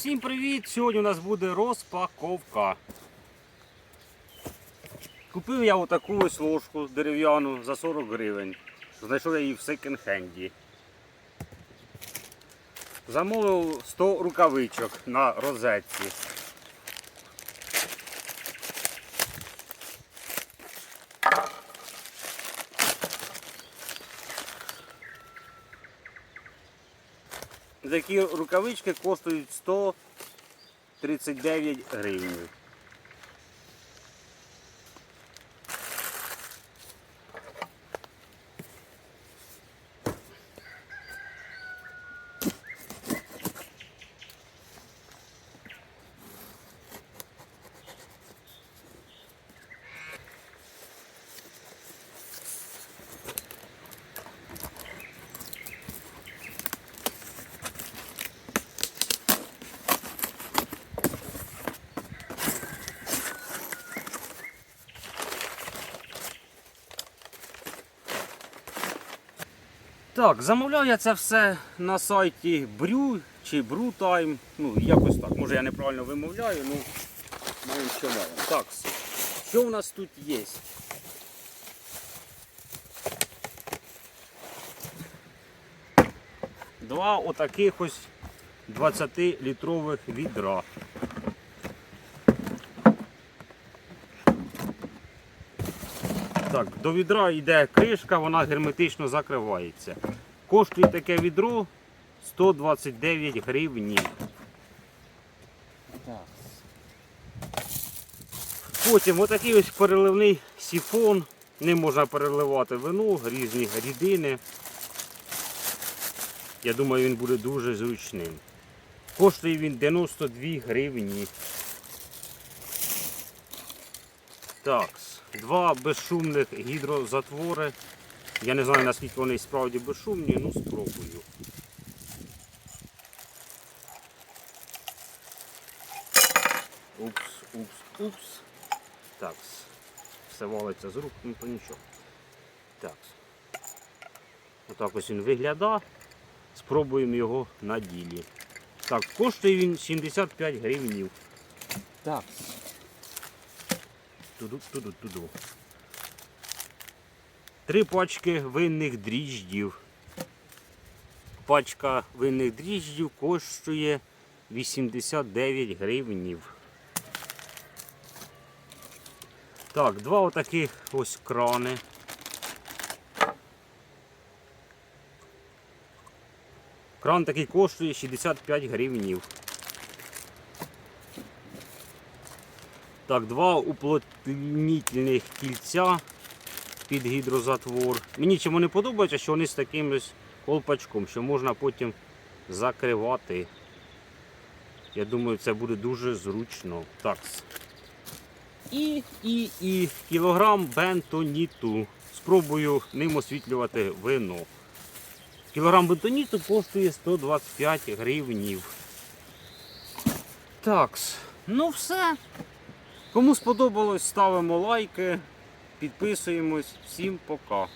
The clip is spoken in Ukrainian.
Всім привіт! Сьогодні у нас буде розпаковка. Купив я отаку ось ложку дерев'яну за 40 гривень. Знайшов я її в секонд-хенді. Замовив 100 рукавичок на розетці. Такі рукавички коштують 139 гривень. Так, замовляв я це все на сайті Брю чи Брутайм. Ну, якось так. Може я неправильно вимовляю, ну маємо що маємо. Так, що в нас тут є? Два отаких ось 20-літрових відра. Так, до відра йде кришка, вона герметично закривається. Коштує таке відро 129 гривень. Потім отакий ось переливний сіфон. Ним можна переливати вино, різні рідини. Я думаю, він буде дуже зручним. Коштує він 92 гривні. Так, два безшумних гідрозатвори. Я не знаю наскільки вони справді безшумні, ну спробую. Упс, упс, упс. Так, все валиться з рук, ну то нічого. Так. Отак ось він виглядає. Спробуємо його на ділі. Так, коштує він 75 гривнів. Так. Туду, туду, туду. Три пачки винних дріждів. Пачка винних дріждів коштує 89 гривнів. Так, два отаких ось крани. Кран такий коштує 65 гривнів. Так, два уплотнітельних кільця під гідрозатвор. Мені чому не подобається, що вони з таким колпачком, що можна потім закривати. Я думаю, це буде дуже зручно. Так. І, і, і кілограм бентоніту. Спробую ним освітлювати вино. Кілограм бентоніту коштує 125 гривнів. Так, ну все. Кому сподобалось, ставимо лайки, підписуємось. Всім пока.